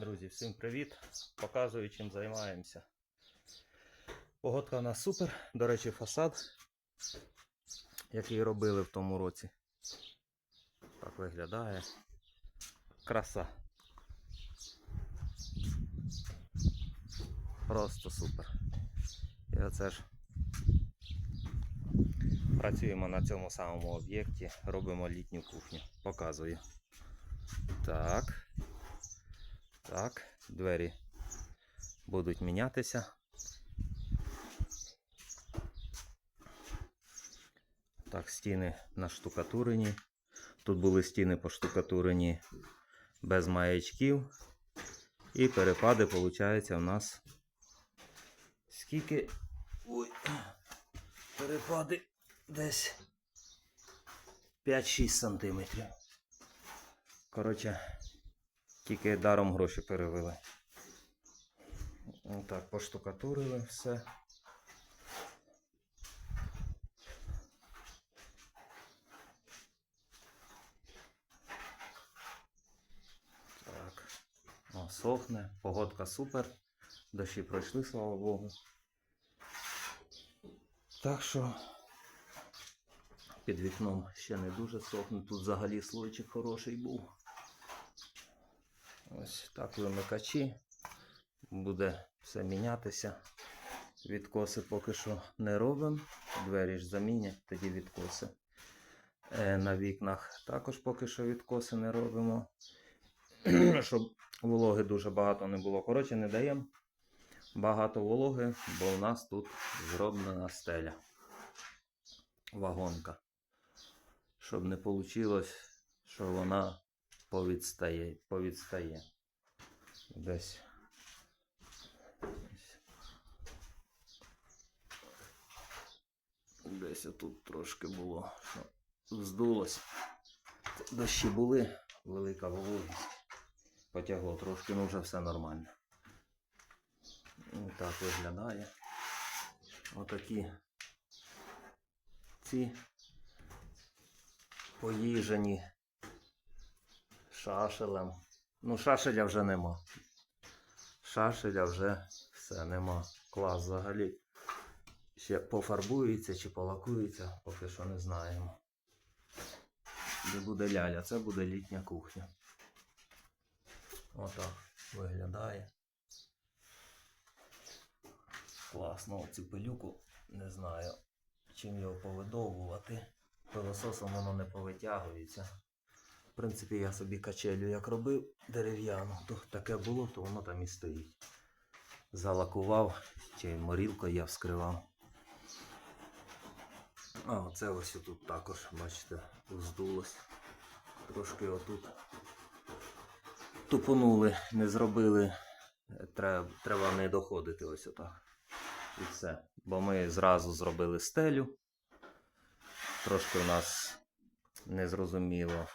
Друзі, всім привіт! Показую, чим займаємося. Погодка у нас супер. До речі, фасад, який робили в тому році. Так виглядає. Краса. Просто супер. І оце ж працюємо на цьому самому об'єкті, робимо літню кухню. Показую. Так. Так, двері будуть мінятися. Так, стіни наштукатурені. Тут були стіни поштукатурені без маячків. І перепади, виходить, у нас скільки. Ой, перепади десь 5-6 сантиметрів. Коротше, тільки даром гроші перевели. Так, поштукатурили все. Так. О, сохне, погодка супер. Дощі пройшли, слава Богу. Так що під вікном ще не дуже сохне. Тут взагалі слойчик хороший був. Ось так вимикачі. Буде все мінятися. Відкоси поки що не робимо. Двері ж замінять, тоді відкоси. Е, на вікнах також поки що відкоси не робимо. Щоб вологи дуже багато не було. Коротше, не даємо багато вологи, бо у нас тут зроблена стеля. Вагонка. Щоб не вийшло, що вона повідстає. повідстає. Десь. Десь отут трошки було, що вздулось. Дощі були, велика вологість. Потягло трошки, ну вже все нормально. І так виглядає. Отакі ці поїжені шашелем. Ну, шашеля вже нема. Шашеля вже все нема. Клас взагалі. Ще пофарбується чи полакується, поки що не знаємо. Де буде ляля, це буде літня кухня. Отак виглядає. Класно, оцю пилюку не знаю, чим його повидовувати. Пилососом воно не повитягується. В принципі, я собі качелю як робив дерев'яну, то таке було, то воно там і стоїть. Залакував, чи морілкою я вскривав. А оце ось тут також, бачите, вздулось. Трошки отут тупонули, не зробили. Треба, треба не доходити ось отак. І все. Бо ми зразу зробили стелю. Трошки у нас незрозуміло,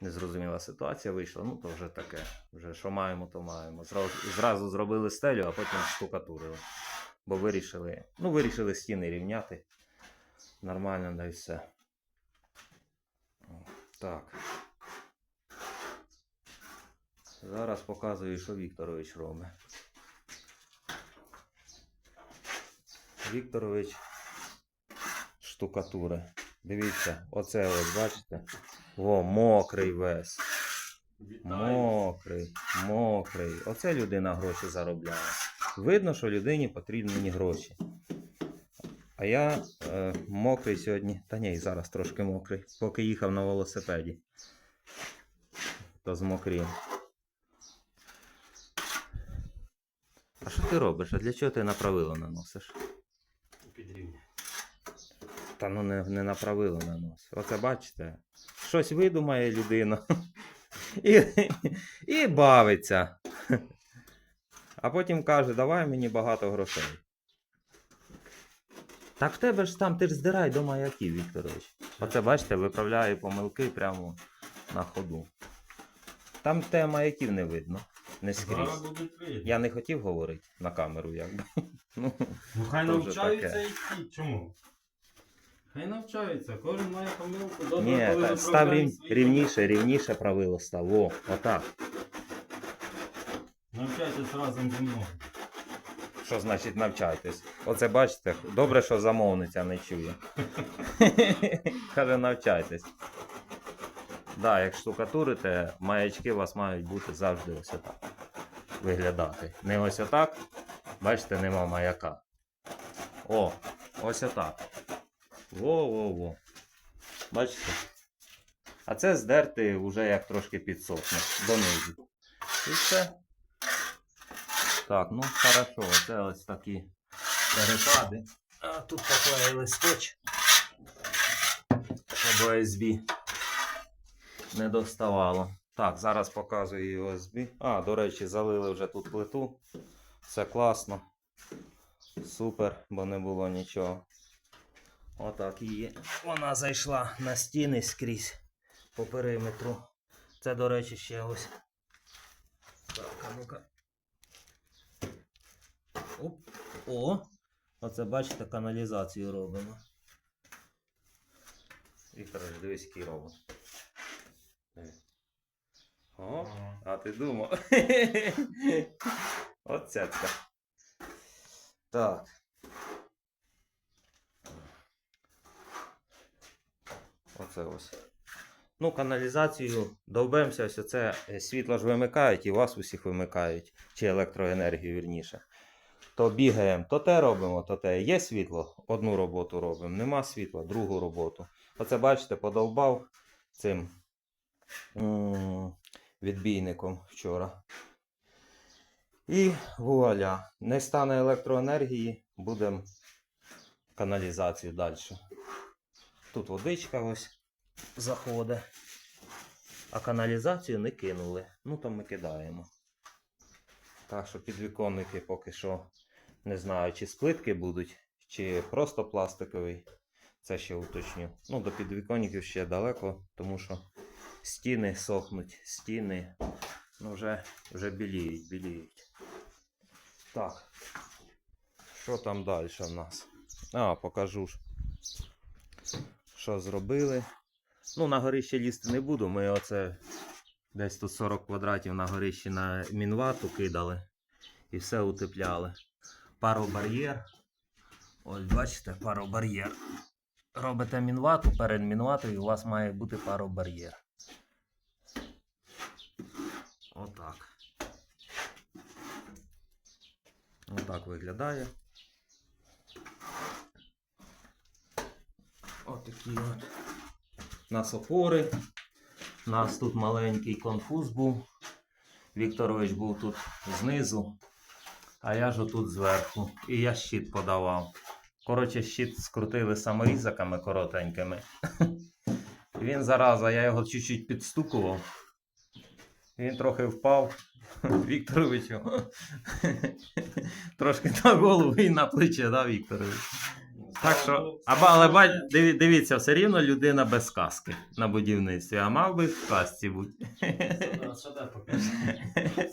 незрозуміла ситуація вийшла. Ну, то вже таке. Вже що маємо, то маємо. Зразу, зразу зробили стелю, а потім штукатурили. Бо вирішили, ну, вирішили стіни рівняти. Нормально, да і все. Так. Зараз показую, що Вікторович робить. Вікторович штукатури. Дивіться, оце ось, бачите? Во, мокрий весь. Мокрий, мокрий. Оце людина гроші заробляє. Видно, що людині потрібні гроші. А я е, мокрий сьогодні. Та ні, зараз трошки мокрий. Поки їхав на велосипеді. То змокрів. А що ти робиш? А для чого ти направило наносиш? Підрівня. Та ну не, не направило наносиш. Оце бачите? Щось видумає людина. І, і бавиться. А потім каже, давай мені багато грошей. Так в тебе ж там, ти ж здирай до маяків, Вікторович. Оце бачите, виправляє помилки прямо на ходу. Там тебе маяків не видно. Не скрізь. Я не хотів говорити на камеру, якби. Ну, Ну хай навчаються і. Чому? Хай навчаються, кожен має помилку. Добре, ні, коли та, став рів, свої рівніше, рівніше правило став. О, отак. Навчайтесь разом зі мною. Що значить навчайтесь? Оце бачите, добре, що замовниця не чує. Каже, навчайтесь. Да, як штукатурите, маячки у вас мають бути завжди ось отак. Виглядати. Не ось отак. Бачите, нема маяка. О, ось отак. Во-во-во. Бачите? А це здерти вже як трошки підсохне донизу. І все. Так, ну хорошо, це ось такі перепади. А тут поклеїли скотч. Щоб OSB не доставало. Так, зараз показую USB. А, до речі, залили вже тут плиту. Все класно. Супер, бо не було нічого. Отак її. Вона зайшла на стіни скрізь по периметру. Це, до речі, ще ось. Так, а ну-ка. Оп. О! Оце бачите, каналізацію робимо. Віктор, дивись, який робот. О, а ти думав. Це. Так. Оце ось. Ну, каналізацію довбемося, ось це світло ж вимикають і вас усіх вимикають, чи електроенергію вірніше. То бігаємо, то те робимо, то те. Є світло, одну роботу робимо. Нема світла, другу роботу. Оце бачите, подовбав цим відбійником вчора. І вуаля. Не стане електроенергії, будемо каналізацію далі. Тут водичка ось заходить. А каналізацію не кинули. Ну то ми кидаємо. Так що підвіконники поки що не знаю, чи з плитки будуть, чи просто пластиковий. Це ще уточню. Ну, до підвіконників ще далеко, тому що стіни сохнуть, стіни ну, вже, вже біліють, біліють. Так. Що там далі в нас? А, покажу ж. Що зробили. Ну, на горище лізти не буду. Ми оце десь тут 40 квадратів на горищі на мінвату кидали і все утепляли. Паробар'єр. Ось бачите, паробар'єр. Робите мінвату, перед мінватою і у вас має бути паробар'єр. Отак. Отак виглядає. Отакі от. У нас опори. У нас тут маленький конфуз був. Вікторович був тут знизу, а я ж отут зверху. І я щит подавав. Коротше, щит скрутили саморізаками коротенькими. Він зараза, я його чуть-чуть підстукував. Він трохи впав. Вікторовичу. Трошки на голову і на плече, да, Вікторович? Так що, аба, але бач, диві- дивіться, все рівно людина без каски на будівництві, а мав би в касці бути. Де?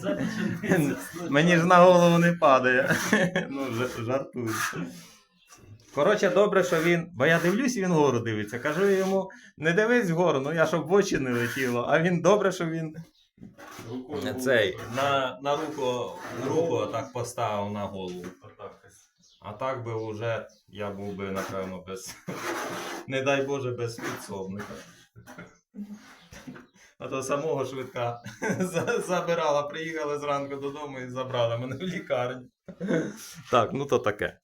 Це починається з Мені ж на голову не падає. Ну, ж- жартую. Коротше, добре, що він. Бо я дивлюсь, він вгору дивиться. Кажу йому, не дивись вгору, ну я щоб в очі не летіло. А він добре, що він рукою. цей на, на руку, руку так поставив на голову. А так би вже я був би, напевно, без. Не дай Боже, без підсобника. А то самого швидка забирала, приїхали зранку додому і забрали мене в лікарню. Так, ну то таке.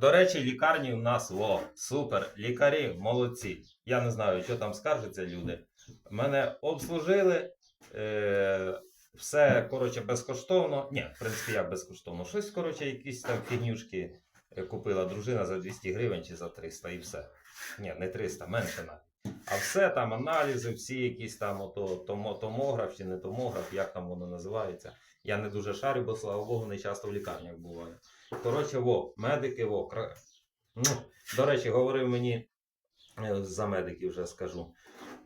До речі, лікарні у нас о, супер. Лікарі молодці. Я не знаю, що там скаржаться люди. Мене обслужили. Е, все, коротше, безкоштовно. Ні, в принципі, як безкоштовно. Щось, коротше, якісь там фігнюшки е, купила дружина за 200 гривень чи за 300 і все. Ні, не 300, менше навіть. А все там аналізи, всі якісь там ото, томо, томограф чи не томограф, як там воно називається. Я не дуже шарю, бо слава Богу, не часто в лікарнях буваю. Коротше, во, медики, во. Кра... Ну, до речі, говорив мені е, за медиків вже скажу.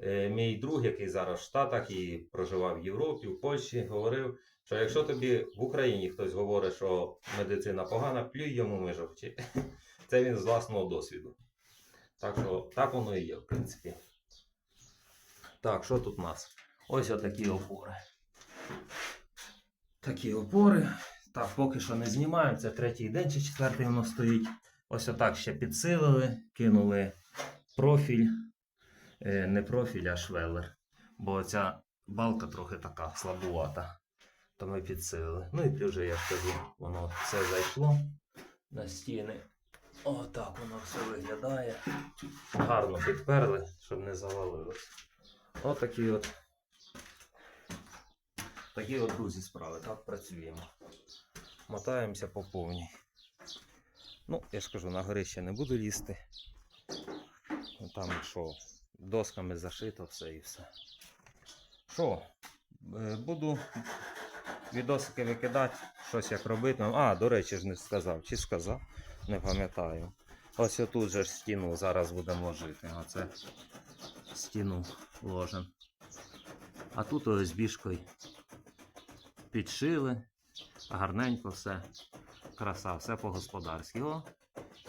Е, Мій друг, який зараз в Штатах і проживав в Європі, в Польщі, говорив, що якщо тобі в Україні хтось говорить, що медицина погана, плюй йому межовчи. Це він з власного досвіду. Так що так воно і є, в принципі. Так, що тут у нас? Ось отакі опори. такі опори. Так, поки що не знімаємо. Це третій день чи четвертий воно стоїть. Ось отак ще підсилили, кинули профіль. Е, Не профіль, а швелер. Бо ця балка трохи така слабувата. То ми підсилили. Ну і вже я кажу, воно все зайшло на стіни. Отак воно все виглядає. Гарно підперли, щоб не завалилось. Отакі от. Такі от друзі справи. Так працюємо. Мотаємося по повній. Ну, я ж кажу, на горище не буду лізти. Ну, Там що, досками зашито все і все. Що? е, Буду відосики викидати, щось як робити. А, до речі, ж не сказав. Чи сказав? Не пам'ятаю. Ось отут же ж стіну зараз будемо ложити. Оце стіну ложимо. А тут ось біжкою підшили. Гарненько все. Краса, все по-господарськи. О.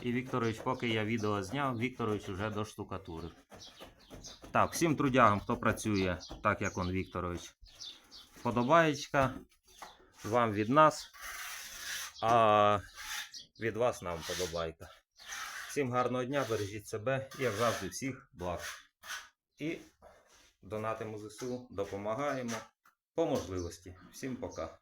І Вікторович, поки я відео зняв, Вікторович вже доштукатурив. Так, всім трудягам, хто працює, так як он Вікторович. Подобаєчка. Вам від нас. А від вас нам подобайка. Всім гарного дня, бережіть себе і, як завжди, всіх благ. І донатимо ЗСУ, допомагаємо по можливості. Всім пока.